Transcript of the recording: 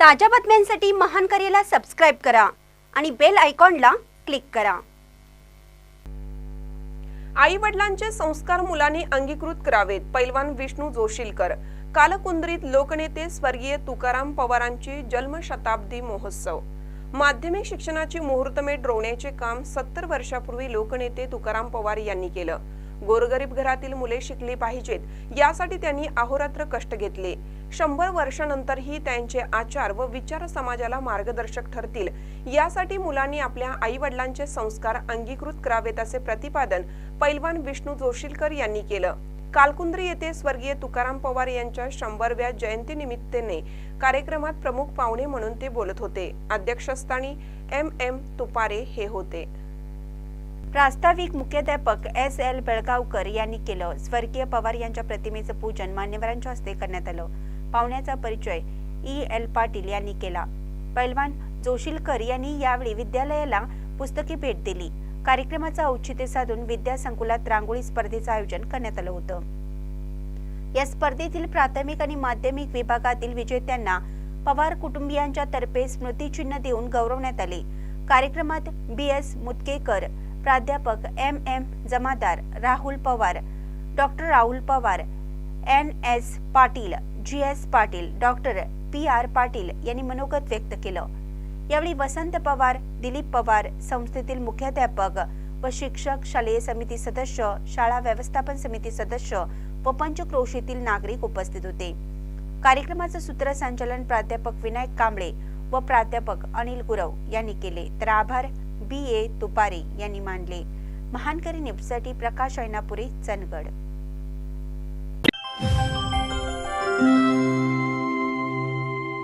ताज्या बातम्यांसाठी महान करेला सबस्क्राईब करा आणि बेल आयकॉनला क्लिक करा. आई वडिलांचे संस्कार मुलांनी अंगीकृत करावेत पैलवान विष्णू जोशीलकर. कालकुंद्रीत लोकनेते स्वर्गीय तुकाराम पवारांची जन्मशताब्दी महोत्सव. माध्यमिक शिक्षणाची मुहूर्तमेढ रोवण्याचे काम सत्तर वर्षापूर्वी लोकनेते तुकाराम पवार यांनी केलं. गोरगरीब घरातील मुले शिकली पाहिजेत यासाठी त्यांनी अहोरात्र कष्ट घेतले. शंभर वर्षानंतरही त्यांचे आचार व विचार समाजाला मार्गदर्शक ठरतील. यासाठी मुलांनी आपल्या आई वडिलांचे संस्कार अंगीकृत करावेत असे प्रतिपादन पैलवान विष्णू जोशीलकर यांनी केलं. कालकुंद्री येथे स्वर्गीय तुकाराम पवार यांच्या शंभरव्या जयंतीनिमित्ताने कार्यक्रमात प्रमुख पाहुणे म्हणून ते बोलत होते. अध्यक्षस्थानी एम. एम. तुपारे हे होते. प्रास्ताविक मुख्याध्यापक एस. एल. बेळगावकर यांनी केलं. स्वर्गीय पवार यांच्या प्रतिमेचं पूजन मान्यवरांच्या हस्ते करण्यात आलं. पाहुण्याचा परिचय ई. एल. पाटील यांनी केला. पैलवान जोशीलकर यांनी यावेळी विद्यालयाला पुस्तकी भेट दिली. कार्यक्रमाचं औचित्य साधून विद्या संकुलात रांगोळी स्पर्धेचं आयोजन करण्यात आलं होतं. या स्पर्धेतील प्राथमिक आणि माध्यमिक विभागातील विजेत्यांना पवार कुटुंबियांच्या तर्फे स्मृतिचिन्ह देऊन गौरवण्यात आले. कार्यक्रमात बी. एस. मुतकेकर प्राध्यापक M. M. Jamadar Rahul Pawar doctor Rahul Pawar N. S. Patil G S Patil doctor P R Patil यांनी मनोगत व्यक्त केलं. यावेळी वसंत पवार दिलीप पवार संस्थेतील मुख्याध्यापक व शिक्षक शालेय समिती सदस्य शाळा व्यवस्थापन समिती सदस्य व पंचक्रोशीतील नागरिक उपस्थित होते. कार्यक्रमाचं सूत्रसंचालन प्राध्यापक विनायक कांबळे व प्राध्यापक अनिल गुरव यांनी केले. तर आभार बी ए तुपारे यांनी मानले. महानकरी निपसाठी प्रकाश ऐनापुरे चंदगड.